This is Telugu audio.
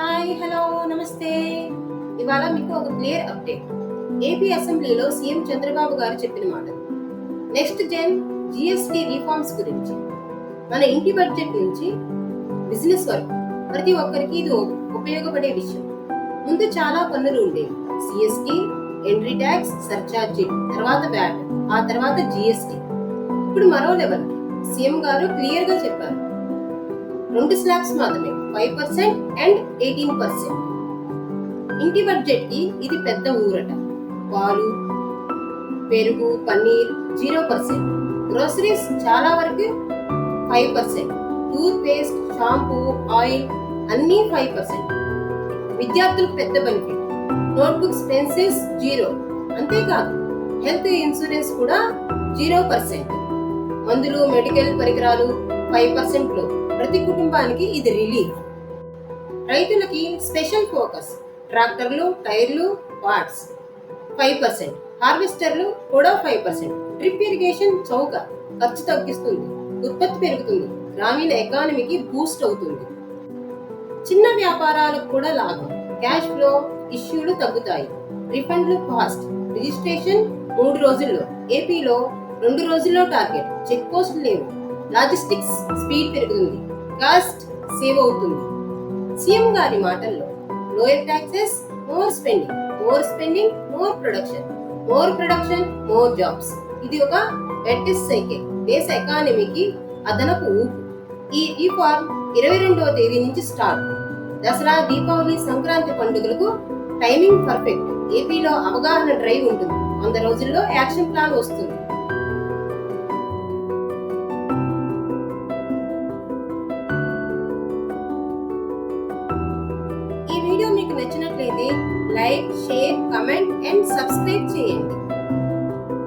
హాయ్ హలో నమస్తే. ఇవాళ మీకు ఒక క్లియర్ అప్డేట్ ఏపీ అసెంబ్లీలో సీఎం చంద్రబాబు గారు చెప్పిన మాట. నెక్స్ట్ జెన్ జిఎస్టి రీఫార్మ్స్ గురించి. మన ఇంటి బడ్జెట్ నుంచి బిజినెస్ వరకు ప్రతి ఒక్కరికి ఇది ఉపయోగపడే విషయం. ముందు చాలా పన్నులు ఉండేవి సిఎస్టి ఎంట్రీ ట్యాక్స్ సర్చార్జీ తర్వాత వ్యాట్ ఆ తర్వాత జిఎస్టి ఇప్పుడు మరో లెవెల్ సీఎం గారు క్లియర్గా చెప్పారు. రెండు స్లాబ్స్ మాత్రమే five percent and eighteen percent ఇంటి బడ్జెట్కి ఇది పెద్ద ఊరట. పాలు పెరుగు పన్నీర్ జీరో పర్సెంట్ గ్రోసరీస్ చాలా వరకు five percent toothpaste shampoo oil అన్నీ ఫైవ్ పర్సెంట్ విద్యార్థులకు పెద్ద బెనిఫిట్ నోట్బుక్స్ పెన్సిల్స్ జీరో. అంతేకాదు హెల్త్ ఇన్సూరెన్స్ కూడా జీరో పర్సెంట్ మందులు మెడికల్ పరికరాలు ఫైవ్ పర్సెంట్లో. ప్రతి కుటుంబానికి ఇది రిలీఫ్. రైతులకి స్పెషల్ ఫోకస్ ట్రాక్టర్లు టైర్లు పార్ట్స్ ఫైవ్ పర్సెంట్. హార్వెస్టర్లు కూడా ఫైవ్ పర్సెంట్. డ్రిప్ ఇరిగేషన్ చౌక. ఖర్చు తగ్గిస్తుంది. ఉత్పత్తి పెరుగుతుంది. గ్రామీణ ఎకానమీకి బూస్ట్ అవుతుంది. చిన్న వ్యాపారాలకు కూడా లాభం. క్యాష్ ఫ్లో ఇష్యూలు తగ్గుతాయి. రిఫండ్లు ఫాస్ట్. రిజిస్ట్రేషన్ మూడు రోజుల్లో. ఏపీలో రెండు రోజుల్లో టార్గెట్. చెక్ పోస్ట్ లేవు. లాజిస్టిక్స్ స్పీడ్ పెరుగుతుంది. కాస్ట్ సేవ్ అవుతుంది. సీఎం గారి మాటల్లో lower taxes more spending more spending more production more production more jobs. ఇది ఒక వెట్టిస్ సైకిల్. దేశ ఎకానమీకి అదనపు ఊపు. ఈ రీఫార్మ్ ఇరవై రెండవ తేదీ నుంచి స్టార్ట్. దసరా దీపావళి సంక్రాంతి పండుగలకు టైమింగ్ పర్ఫెక్ట్. ఏపీలో అవగాహన డ్రైవ్ ఉంటుంది. వంద రోజుల్లో యాక్షన్ ప్లాన్ వస్తుంది. మీకు నచ్చినట్లయితే like share comment and subscribe చేయండి.